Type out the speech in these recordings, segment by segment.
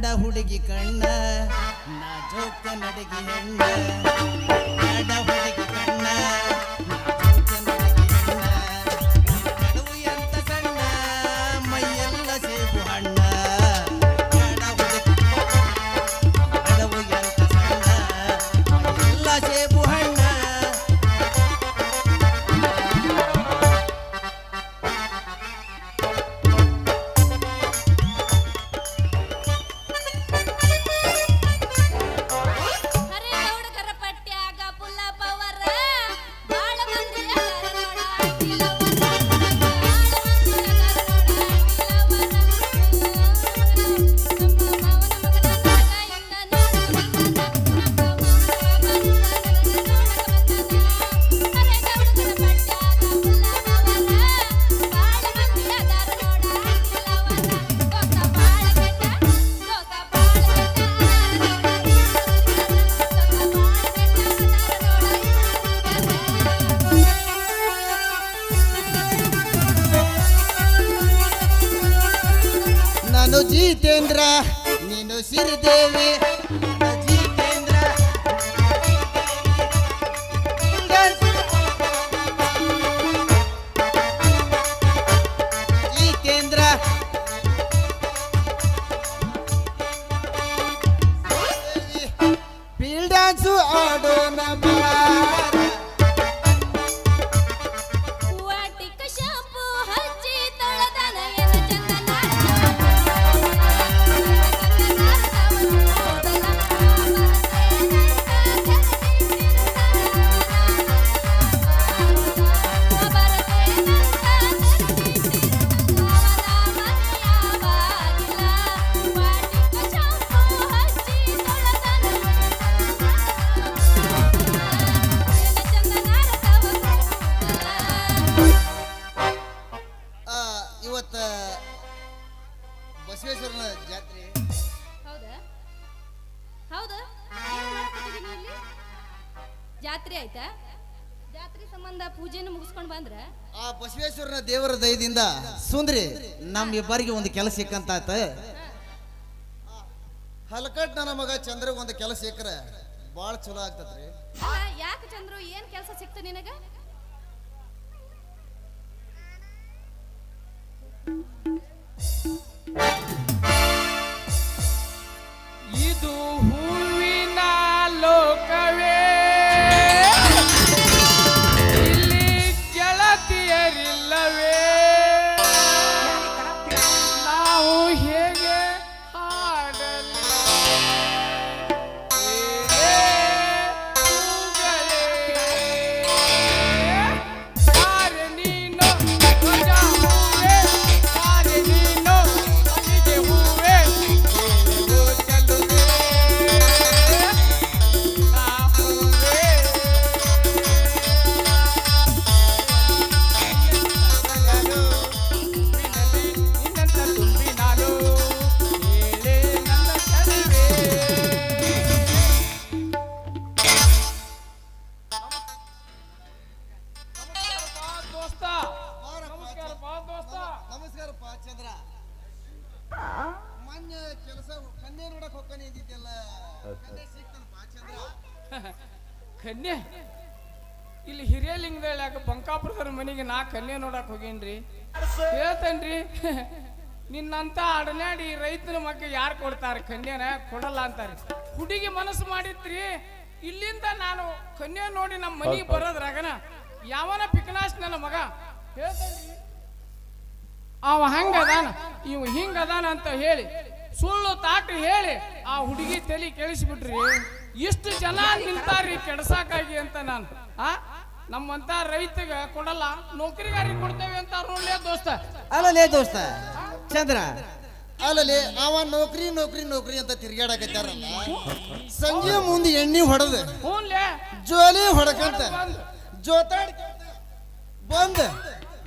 ಬ್ಯಾಡ ಹುಡುಗಿ ಕಣ್ಣ ನಾ ಜೋಕ ನಡಗಿ ಹೆಣ್ಣ. ಬಡ ಹುಡುಗಿ ನೀನು ಬಸವೇಶ್ವರನ ಜಾತ್ರೆ. ಹೌದಾ? ಹೌದಾ? ಏನ್ ಮಾಡಕತ್ತಿದಿ ಇಲ್ಲಿ? ಜಾತ್ರೆ ಆಯ್ತಾ? ಜಾತ್ರೆ ಸಂಬಂಧ ಪೂಜೆನ ಮುಗಿಸ್ಕೊಂಡು ಬಂದ್ರ? ಆ ಬಸವೇಶ್ವರನ ದೇವರ ದಯದಿಂದ ಸುಂದ್ರಿ ನಮ್ಮಿಬ್ಬರಿಗೆ ಒಂದು ಕೆಲಸ ಸಿಕ್ಕಂತಾತ ಹಲಕಟ್ ನನ್ನ ಮಗ ಚಂದ್ರಗ್ ಒಂದು ಕೆಲಸ ಸಿಕ್ಕರೆ ಭಾಳ ಚಲೋ ಆಗ್ತದ್ರಿ. ಯಾಕೆ ಚಂದ್ರು? ಏನ್ ಕೆಲಸ ಸಿಕ್ತ ನಿನಗ? ಕನ್ಯೆ ಇಲ್ಲಿ ಇಲ್ಲಿ ಹಿರಿಯಲಿಂಗದಳ್ಯಾಗ ಬಂಕಾಪುರದವ್ರ ಮನೆಗೆ ನಾ ಕನ್ಯೆ ನೋಡಕ್ ಹೋಗೇನ್ರಿ? ಹೇಳ್ತೇನ್ರಿ. ನಿನ್ನಂತ ಅಡನಾಡಿ ರೈತನ ಮಕ್ಕ ಯಾರು ಕೊಡ್ತಾರೆ? ಕನ್ಯೆನ ಕೊಡಲ್ಲ ಅಂತಾರೆ. ಹುಡುಗಿ ಮನಸ್ಸು ಮಾಡಿದ್ರಿ, ಇಲ್ಲಿಂದ ನಾನು ಕನ್ಯೆ ನೋಡಿ ನಮ್ಮ ಮನೆಗೆ ಬರೋದ್ರಾಗನ ಯಾವನ ಪಿಕನಾಶ್ ನನ್ನ ಮಗ? ಹೇಳ್ತೇನ್ರಿ. ಅವ ಹಂಗದಾನ, ಇವ್ ಹಿಂಗದಾನ ಅಂತ ಹೇಳಿ ಸುಳ್ಳು ತಾಟು ಹೇಳಿ ಆ ಹುಡುಗಿ ತಲೆ ಕೇಳಿಸ್ಬಿಟ್ರಿ ಇಷ್ಟು ಜನ ನಿಲ್ತಾರಿ ಕೆಡ್ಸಾಕಾಗಿ ಅಂತ ನಾನು. ಆ? ನಮ್ಮಂತ ರೈತಗ ಕೊಡಲ್ಲ ನೌಕರಿಗಾರಿ ಕೊಡ್ತೇವೆ ಅಂತ ನೋಡ್ಲೇ ದೋಸ್ತ. ಅಲ್ಲಲೇ ದೋಸ್ತ ಚಂದ್ರ ಅಲ್ಲಲ್ಲಿ ಅವ ನೌಕರಿ ನೌಕರಿ ನೌಕರಿ ಅಂತ ತಿರ್ಗಾಡಕತ್ತಾರಲ್ಲ ಸಂಜೆ ಮುಂದೆ ಎಣ್ಣೆ ಹೊಡೆದ. ಜೋಲಿ ಹೊಡ್ಕಂತ. ಜೋತಾಡ್ ಬಂದ್.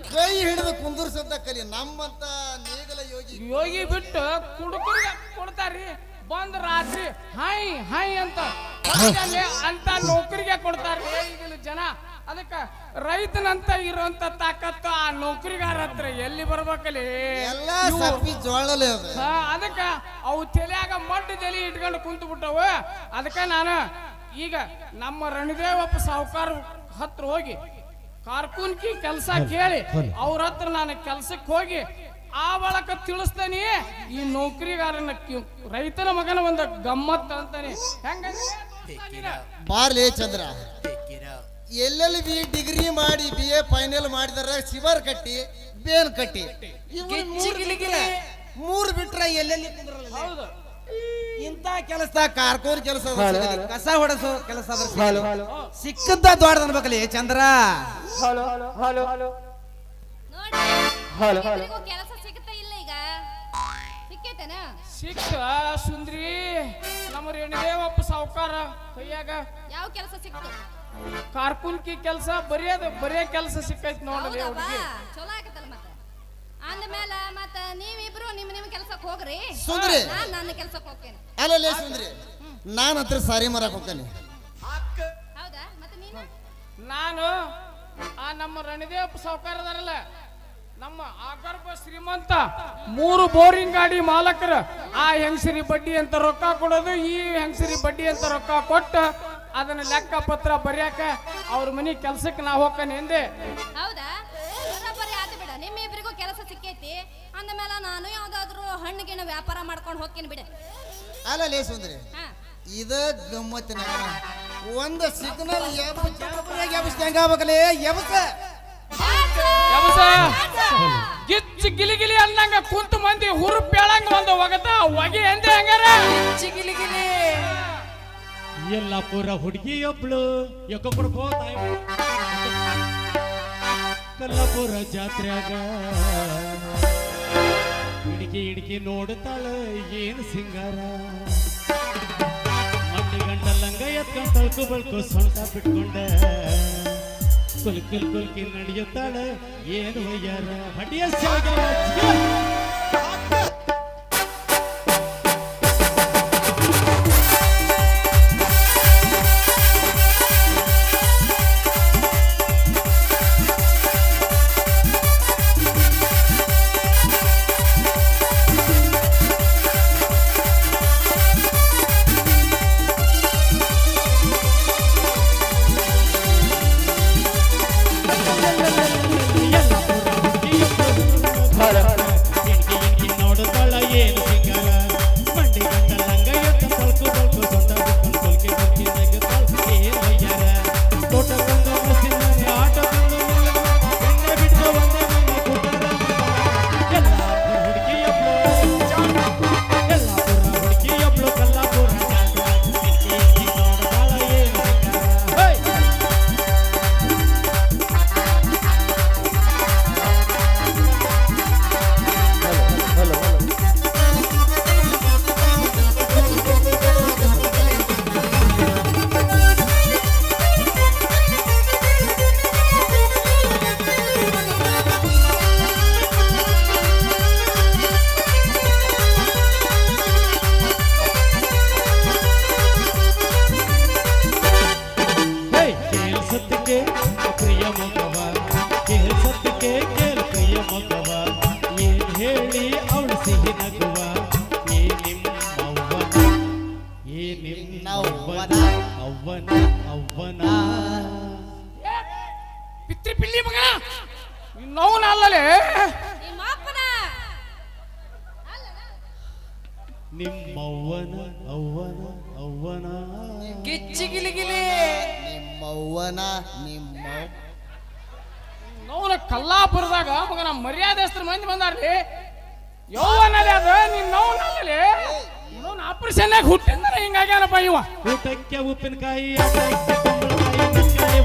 ಕೈ ಹಿಡಿದು ಕುಂದರ್ಸಂತ ಕಲಿ ನಮ್ಮಂತ ನೇಗಲ ಯೋಗಿ. ಯೋಗಿ ಬಿಟ್ಟು ಕುಡುಕರಿಗೆ ಕೊಡ್ತಾರ್ರಿ. ಬಂದ್ ರಾತ್ರಿ ಹಾಯ್ ಹಾಯ್ ಅಂತ ಅಂತ ನೌಕರಿಗೆ ಕೊಡ್ತಾರೆ ಈಗಿನ ಜನ ಅದಕ್ಕ ರೈತನಂತ ಇರುವಂತ ತಾಕತ್ತು ಆ ನೌಕರಿಗಾರ ಹತ್ರ ಎಲ್ಲಿ ಬರ್ಬೇಕಲ್ಲಿ ಎಲ್ಲಾ ಇವು- ಸಪ್ಪಿ ಜೋಳಲೆ ಅದು. ಹಾ, ಅದಕ್ಕ ಅವು ತಲೆಯಾಗ ಮಡ್ಡು ತಲೆ ಇಟ್ಕೊಂಡು ಕುಂತು ಬಿಟ್ಟವ. ಅದಕ್ಕ ನಾನು ಈಗ ನಮ್ಮ ರಣದೇವಪ್ಪ ಸಾಹುಕಾರ ಹತ್ರ ಹೋಗಿ ಕಾರ್ಕುನ್ಕಿ ಕೆಲಸ ಕೇಳಿ ಅವ್ರ ಹತ್ರ ನಾನು ಕೆಲ್ಸಕ್ಕೆ ಹೋಗಿ ಆ ಬಳಕ ತಿಳಿಸ್ತೇನೆ ಈ ನೌಕರಿಗಾರನ ಕಿ- ರೈತನ ಮಗನ ಒಂದ ಗಮ್ಮತ್ ಅಂತಾನೆ. ಹೆಂಗ? ಬಾರ್ಲಿ ಚಂದ್ರ. ಎಲ್ಲೆಲ್ಲಿ ಬಿ ಡಿಗ್ರಿ ಮಾಡಿ ಬಿ ಎ ಫೈನಲ್ ಮಾಡಿದಾರ ಶಿವರ್ ಕಟ್ಟಿ ಬೇನ್ ಕಟ್ಟಿ. ಮೂರ್ ಬಿಟ್ರೆ- ಮೂರ್ ಇಂಥ ಕೆಲಸ ಕಾರ್ಕೋರ್ ಕೆಲಸ ಕಸ ಹೊಡೆಸೋ ಕೆಲಸ ಸಿಕ್ಕಂತ ದೊಡ್ಡದ ಅನ್ಬೇಕಲ್ಲಿ ಚಂದ್ರ? ನೋಡಿ ಇಬ್ರಿಗೂ ಕೆಲಸ ಸಿಗುತ್ತಾ ಇಲ್ಲ ಈಗ? ಸಿಕ್ಕೈತೇನ? ಸಿಕ್ಕ ಸುಂದ್ರಿ. ನಮ್ಮ ರೇಣುದೇವಪ್ಪ ಸಾವುಕಾರ ಕೈಯಾಗ. ಯಾವ ಕೆಲಸ ಸಿಕ್ತು? ಕಾರ್ಕುಲ್ಕಿ ಕೆಲಸ ಬರೆಯೋದು ಬರೇ ಕೆಲಸ ಸಿಕ್ಕೈತಿ ನೋಡ್ರಿ ಹೌದವ್ವ? ಹುಡುಗಿ. ಅಂದ್ಮೇಲೆ ಮತ್ತ ನೀವಿಬ್ರು ನಿಮ್ ನಿಮ್ ಕೆಲ್ಸಕ್ಕೆ ಹೋಗ್ರಿ. ಸುಂದ್ರಿ. ನಾನ್ ನನ್ನ ಕೆಲ್ಸಕ್ಕೆ ಹೋಗ್ತೇನೆ. ಅಲ್ಲಲ್ಲೇ ಸುಂದ್ರಿ. ನಾನು ಹತ್ರ ಸಾರಿ ಮರಕ್ ಹೋಗ್ತೇನೆ. ಹೌದಾ? ಮತ್ತೆ ನೀನು? ನಾನು ಆ ನಮ್ಮ ರಣದೇವ್ ಸಾವುಕಾರದಾರಲ್ಲ ನಮ್ಮ ಆಗರ್ಭ ಶ್ರೀಮಂತ ಮೂರು ಬೋರಿಂಗ್ ಗಾಡಿ ಮಾಲಕರು ಆ ಹೆಂಗಸರಿ ಬಡ್ಡಿ ಅಂತ ರೊಕ್ಕ ಕೊಡೋದು ಈ ಹೆಂಗಸರಿ ಬಡ್ಡಿ ಅಂತ ರೊಕ್ಕ ಕೊಟ್ಟು ಅದನ್ನ ಲೆಕ್ಕ ಪತ್ರ ಬರ್ಯಾಕ ಅವ್ರ ಮನೆ ಕೆಲ್ಸಕ್ಕೆ ನಾ ಹೋಗ್ತಾನೆ ಎಂದೆ. ಹೌದಾ? ಸಿಕ್ಕೈತಿ ಅಂದಮೇಲೆ ನಾನು ಯಾವ್ದಾದ್ರು ಹಣ್ಣು ಗಿಣ್ಣು ವ್ಯಾಪಾರ ಮಾಡ್ಕೊಂಡು ಹೋಗ್ತೀನಿ ಬಿಡ. ಅಲ್ಲ ಸುಂದ್ರಿ ಹಾ. ಇದ ಗಮ್ಮತ್ತಿನ ಒಂದು ಸಿಗ್ನಲ್ ಹೆಂಗಾಗಬೇಕಲೇ ಎಬಸ ಯಮಸ ಗಿಚ್ಚಿ ಗಿಲಿ ಗಿಲಿ ಅಂದಂಗ ಕುಂತು ಮಂದಿ ಹುರುಪ್ ಹೇಳಂಗ ಒಂದು ಒಗತ ಒಗೆ ಎಂದೆ ಹಂಗಾರ? ಯಲ್ಲಾಪುರ ಹುಡುಗಿಯೊಬ್ಳು ಯಾಕ ಕೊಡ್ಬೋದ ಕಲ್ಲಾಪುರ ಜಾತ್ರ್ಯಾಗ ಹಿಡ್ಕಿ ಹಿಡ್ಕಿ ನೋಡುತ್ತಾಳ ಏನು ಸಿಂಗಾರ ಮಂಡಿ ಗಂಡ ಲಂಗ ಎತ್ಕೊಂಡ್ ತಳ್ಕು ಬಳ್ಕು ಸೊಂಟ ಬಿಟ್ಕೊಂಡ ಕುಲ್ಕಿಲ್ ಕುಲ್ಕಿ ನಡೆಯುತ್ತಾಳ ಏನು ಒಯ್ಯಾರ ಹಡಿಯ ಅವ್ವನ ಅವ್ವನ ಪಿತ್ರಿ ಪಿಲ್ಲಿ ಮಗ ನೋವನ ಅಲ್ಲಲೇ? ನಿಮ್ಮ ನಿಮ್ಮವ್ವನ ಅವ್ವನ ಅವ್ವನ. ನಿಮ್ಮವ್ವನ ನಿಮ್ಮ. ನೋವನ ಕಲ್ಲಾಪುರದಾಗ ಮಗನ ಮರ್ಯಾದೆಸ್ತ್ರ ಮಂದಿ ಬಂದಾರ್ಲಿ? ಯೌವನಲ್ಲಿ ಅದ ನಿನ್ ನೋವನಲ್ಲಿ ನೋನ್ ಆಪರೇಷನ್ ಹುಟ್ಟಿಂದ ಹಿಂಗಾಗ್ಯಾನಪ್ಪ ಇವ ಊಟಕ್ಕೆ ಉಪ್ಪಿನಕಾಯಿ ಆಟಕ್ಕೆ ಕುಂಬಳಕಾಯಿ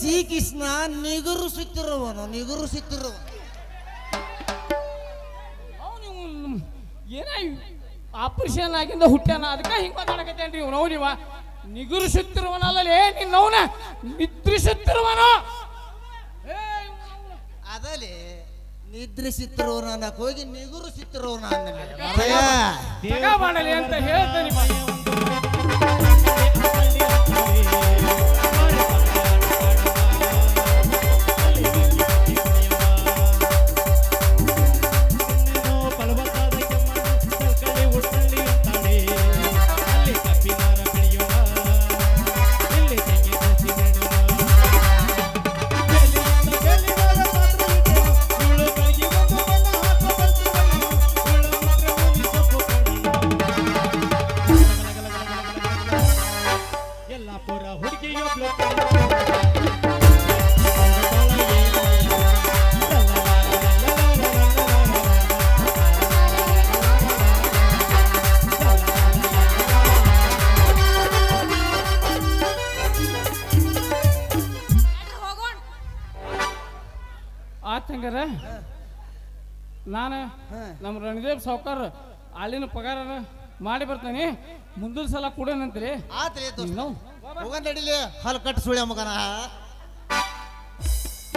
ಶ್ರೀಕೃಷ್ಣ ನಿಗುರುಸುತ್ತಿರುವನು ನಿಗುರುಸುತ್ತಿರುವ ಅವನು ಏನ ಆಪರೇಷನ್ ಆಗಿಂದ ಹುಟ್ಟ್ಯಾನ ಅದಕ್ಕೆ ಹಿಂಗೆ ಮಾತಾಡಕತ್ತೇನ್ರಿ ಇವ್ ನೋಡಿವ ನಿಗುರಿಸುತ್ತಿರುವನಲ್ಲೇ ನಿನ್ನವನ ನಿದ್ರಿಸುತ್ತಿರುವನು. ಅದಲೇ ನಿದ್ರಿಸುತ್ತಿರುವನು ಹೋಗಿ ನಿಗುರಿಸುತ್ತಿರುವನ ಅಂತ ಹೇಳ್ತೇನೆ ನಾನು ನಮ್ಮ ರಣದೇವ್ ಸಾವುಕಾರ ಅಲ್ಲಿನ ಪಗಾರ ಮಾಡಿ ಬರ್ತೇನೆ. ಮುಂದಿನ ಸಲ ಕೊಡೋಣಂತ್ರಿ. ಆತ್ರಿ ದೋಸ್ತ. ನೀನು? ಹೋಗ ನಡಿಲಿ. ಹಲ್ ಕಟ್ ಸುಳ್ಯ ಮಗನ.